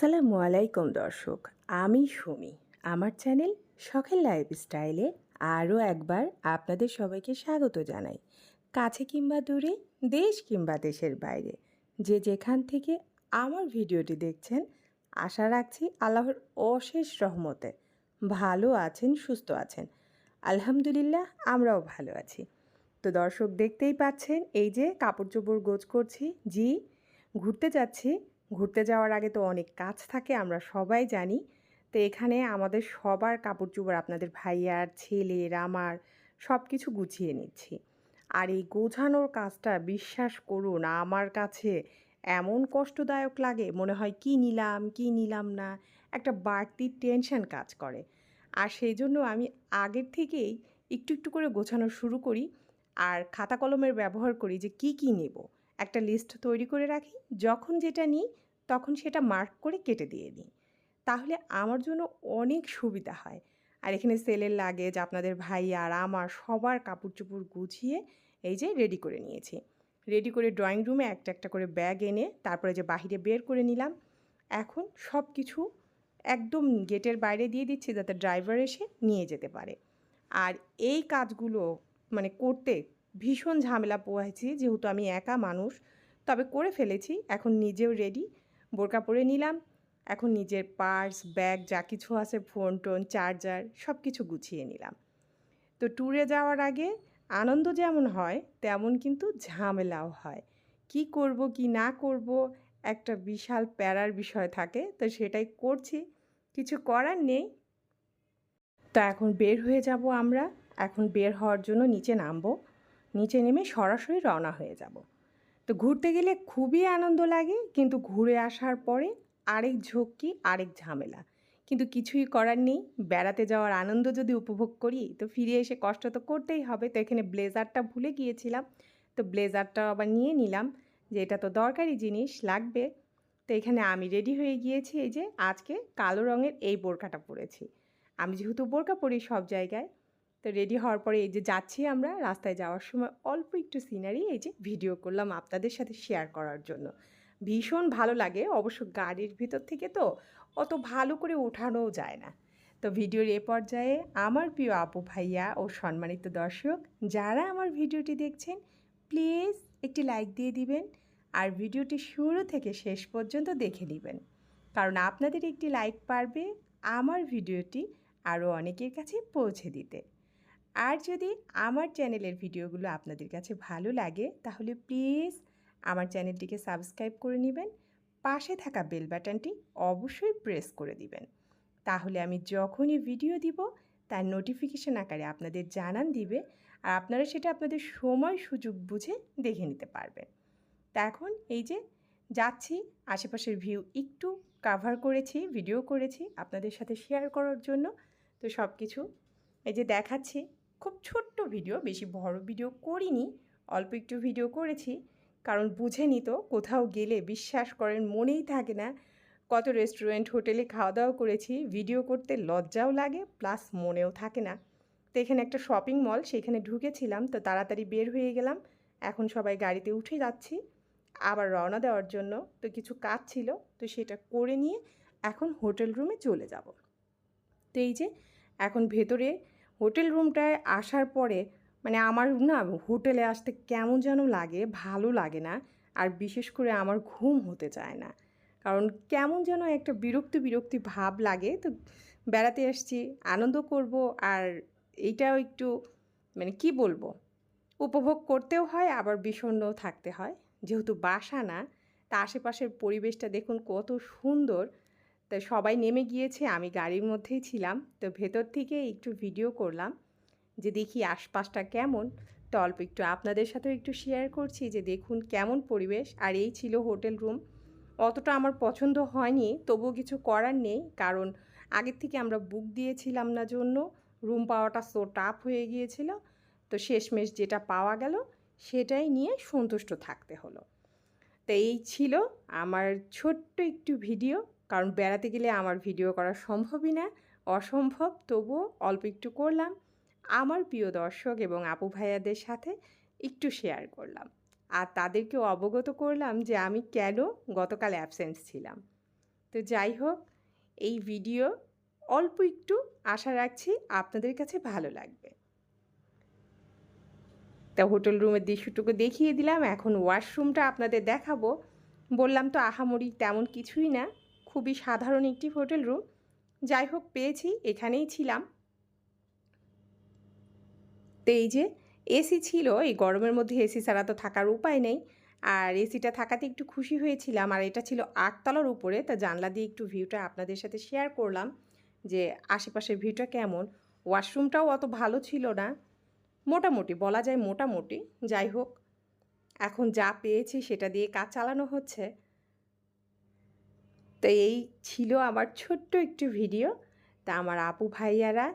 আসসালামু আলাইকুম দর্শক, আমি সুমি। আমার চ্যানেল শখের লাইফস্টাইলে আরও একবার আপনাদের সবাইকে স্বাগত জানাই। কাছে কিংবা দূরে, দেশ কিংবা দেশের বাইরে। যে যেখান থেকে আমার ভিডিওটি দেখছেন, আশা রাখছি আল্লাহর অশেষ রহমতে ভালো আছেন, সুস্থ আছেন। আলহামদুলিল্লাহ, আমরাও ভালো আছি। তো দর্শক দেখতেই পাচ্ছেন, এই যে কাপড় চোপড় গোছ করছি, জি, ঘুরতে যাচ্ছি ঘুরতে যাওয়ার আগে তো অনেক কাজ থাকে, আমরা সবাই জানি। তো এখানে আমাদের সবার কাপড় চোপড় আপনাদের ভাইয়ার, ছেলের, আমার সব কিছু গুছিয়ে নিচ্ছি। আর এই গোছানোর কাজটা বিশ্বাস করুন, আমার কাছে এমন কষ্টদায়ক লাগে, মনে হয় কি নিলাম কি নিলাম না, একটা বাড়তি টেনশন কাজ করে। আর সেই জন্য আমি আগের থেকেই একটু একটু করে গোছানো শুরু করি। আর খাতা কলমের ব্যবহার করি যে কি কি নেব। একটা লিস্ট তৈরি করে রাখি, যখন যেটা নিই তখন সেটা মার্ক করে কেটে দিয়ে দিই। তাহলে আমার জন্য অনেক সুবিধা হয়। আর এখানে সেলের লাগেজ আপনাদের ভাই আর আমার সবার কাপড় চোপড় গুছিয়ে এই যে রেডি করে নিয়েছি। রেডি করে ড্রয়িং রুমে একটা একটা করে ব্যাগ এনে তারপরে যে বাহিরে বের করে নিলাম। এখন সব কিছু একদম গেটের বাইরে দিয়ে দিচ্ছি যাতে ড্রাইভার এসে নিয়ে যেতে পারে। আর এই কাজগুলো মানে করতে ভীষণ ঝামেলা পোহাইছি, যেহেতু আমি একা মানুষ, তবে করে ফেলেছি, এখন নিজেও রেডি বোরকা পরে নিলাম। এখন নিজের পার্স, ব্যাগ, যা কিছু আছে, ফোন টোন, চার্জার সব কিছু গুছিয়ে নিলাম। তো ট্যুরে যাওয়ার আগে আনন্দ যেমন হয়, তেমন কিন্তু ঝামেলাও হয়। কি করব, কি না করব, একটা বিশাল প্যারার বিষয় থাকে, তো সেটাই করছি। কিছু করার নেই। তো এখন বের হয়ে যাব আমরা। এখন বের হওয়ার জন্য নিচে নামবো। নিচে নেমে সরাসরি রওনা হয়ে যাব। তো ঘুরতে গেলে খুবই আনন্দ লাগে, কিন্তু ঘুরে আসার পরে আরেক ঝক্কি, আরেক ঝামেলা। কিন্তু কিছুই করার নেই, বেড়াতে যাওয়ার আনন্দ যদি উপভোগ করি, তো ফিরে এসে কষ্ট তো করতেই হবে। তো এখানে ব্লেজারটা ভুলে গিয়েছিলাম, তো ব্লেজারটা আবার নিয়ে নিলাম যে এটা তো দরকারি জিনিস, লাগবে। তো এখানে আমি রেডি হয়ে গিয়েছি, এই যে আজকে কালো রঙের এই বোরকাটা পরেছি। আমি যেহেতু বোরকা পরি সব জায়গায় তো রেডি হওয়ার পরে এই যে যাচ্ছি আমরা রাস্তায় যাওয়ার সময় অল্প একটু সিনারি এই যে ভিডিও করলাম আপনাদের সাথে শেয়ার করার জন্য। ভীষণ ভালো লাগে, অবশ্য গাড়ির ভিতর থেকে তো অত ভালো করে ওঠানোও যায় না। তো ভিডিওর এ পর্যায়ে আমার প্রিয় আপু ভাইয়া ও সম্মানিত দর্শক, যারা আমার ভিডিওটি দেখছেন প্লিজ একটি লাইক দিয়ে দিবেন আর ভিডিওটি শুরু থেকে শেষ পর্যন্ত দেখে নেবেন। কারণ আপনাদের একটি লাইক পারবে আমার ভিডিওটি আরও অনেকের কাছে পৌঁছে দিতে। আর যদি আমার চ্যানেলের ভিডিওগুলো আপনাদের কাছে ভালো লাগে, তাহলে প্লিজ আমার চ্যানেলটিকে সাবস্ক্রাইব করে নেবেন। পাশে থাকা বেল বাটনটি অবশ্যই প্রেস করে দিবেন। তাহলে আমি যখনই ভিডিও দিব, তার নোটিফিকেশান আকারে আপনাদের জানান দিবে, আর আপনারা সেটা আপনাদের সময় সুযোগ বুঝে দেখে নিতে পারবেন। তা এখন এই যে যাচ্ছি, আশেপাশের ভিউ একটু কাভার করেছি ভিডিও করেছি আপনাদের সাথে শেয়ার করার জন্য। তো সব কিছু এই যে দেখাচ্ছি খুব ছোট্ট ভিডিও, বেশি বড় ভিডিও করিনি, অল্প একটু ভিডিও করেছি। কারণ বুঝেনি তো কোথাও গেলে বিশ্বাস করেন মনেই থাকে না। কত রেস্টুরেন্ট হোটেলে খাওয়া দাওয়া করেছি, ভিডিও করতে লজ্জাও লাগে প্লাস মনেও থাকে না। তো এখানে একটা শপিং মল সেখানে ঢুকেছিলাম, তো তাড়াতাড়ি বের হয়ে গেলাম। এখন সবাই গাড়িতে উঠে যাচ্ছি, আবার রওনা দেওয়ার জন্য। তো কিছু কাজ ছিল, তো সেটা করে নিয়ে এখন হোটেল রুমে চলে যাব। তো এই যে, এখন ভেতরে হোটেল রুমটায় আসার পরে মানে আমার না হোটেলে আসতে কেমন যেন লাগে, ভালো লাগে না। আর বিশেষ করে আমার ঘুম হতে চায় না। কারণ কেমন যেন একটা বিরক্তি বিরক্তি ভাব লাগে। তো বেড়াতে আসছি আনন্দ করব আর এইটাও একটু মানে কি বলব, উপভোগ করতেও হয়, আবার বিষণ্ণও থাকতে হয়। যেহেতু বাসা না, তা আশেপাশের পরিবেশটা দেখুন কত সুন্দর। তো সবাই নেমে গিয়েছে, আমি গাড়ির মধ্যেই ছিলাম। তো ভেতর থেকে একটু ভিডিও করলাম যে দেখি আশপাশটা কেমন। তো অল্প একটু আপনাদের সাথেও একটু শেয়ার করছি যে দেখুন কেমন পরিবেশ। আর এই ছিল হোটেল রুম অতটা আমার পছন্দ হয়নি, তবুও কিছু করার নেই। কারণ আগের থেকে আমরা বুক দিয়েছিলাম না জন্য। রুম পাওয়াটা সো টাফ হয়ে গিয়েছিল। তো শেষমেশ যেটা পাওয়া গেল, সেটাই নিয়ে সন্তুষ্ট থাকতে হলো। তো এই ছিল আমার ছোট্ট একটু ভিডিও কারণ বেড়াতে গেলে আমার ভিডিও করা সম্ভবই না, অসম্ভব। তবুও অল্প একটু করলাম। আমার প্রিয় দর্শক এবং আপু ভাইয়াদের সাথে একটু শেয়ার করলাম। আর তাদেরকেও অবগত করলাম যে আমি কেন গতকাল অ্যাবসেন্স ছিলাম। তো যাই হোক, এই ভিডিও অল্প একটু আশা রাখছি আপনাদের কাছে ভালো লাগবে। তা হোটেল রুমের দৃশ্যটুকু দেখিয়ে দিলাম। এখন ওয়াশরুমটা আপনাদের দেখাবো। বললাম তো আহামরি তেমন কিছুই না। খুবই সাধারণ একটি হোটেল রুম। যাই হোক, পেয়েছি, এখানেই ছিলাম। তো এই যে, এসি ছিল, এই গরমের মধ্যে এসি ছাড়া তো থাকার উপায় নেই। আর এসিটা থাকাতে একটু খুশি হয়েছিলাম, আর এটা ছিল আটতলার উপরে, তা জানলা দিয়ে একটু ভিউটা আপনাদের সাথে শেয়ার করলাম যে আশেপাশের ভিউটা কেমন। ওয়াশরুমটাও অত ভালো ছিল না। মোটামুটি, বলা যায় মোটামুটি। যাই হোক, এখন যা পেয়েছি সেটা দিয়ে কাজ চালানো হচ্ছে। তো এই ছিল আমার ছোট্ট একটি ভিডিও। তা আমার আপু ভাইয়ারা,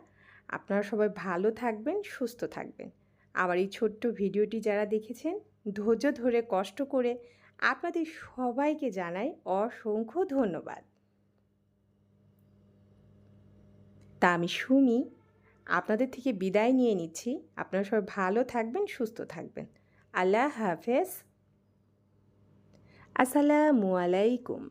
আপনারা সবাই ভালো থাকবেন, সুস্থ থাকবেন। আমার এই ছোট্ট ভিডিওটি যারা দেখেছেন, ধৈর্য ধরে, কষ্ট করে আপনাদের সবাইকে জানাই অসংখ্য ধন্যবাদ। তা আমি সুমি, আপনাদের থেকে বিদায় নিয়ে নিচ্ছি। আপনারা সবাই ভালো থাকবেন, সুস্থ থাকবেন। আল্লাহ হাফেজ। আসসালামু আলাইকুম।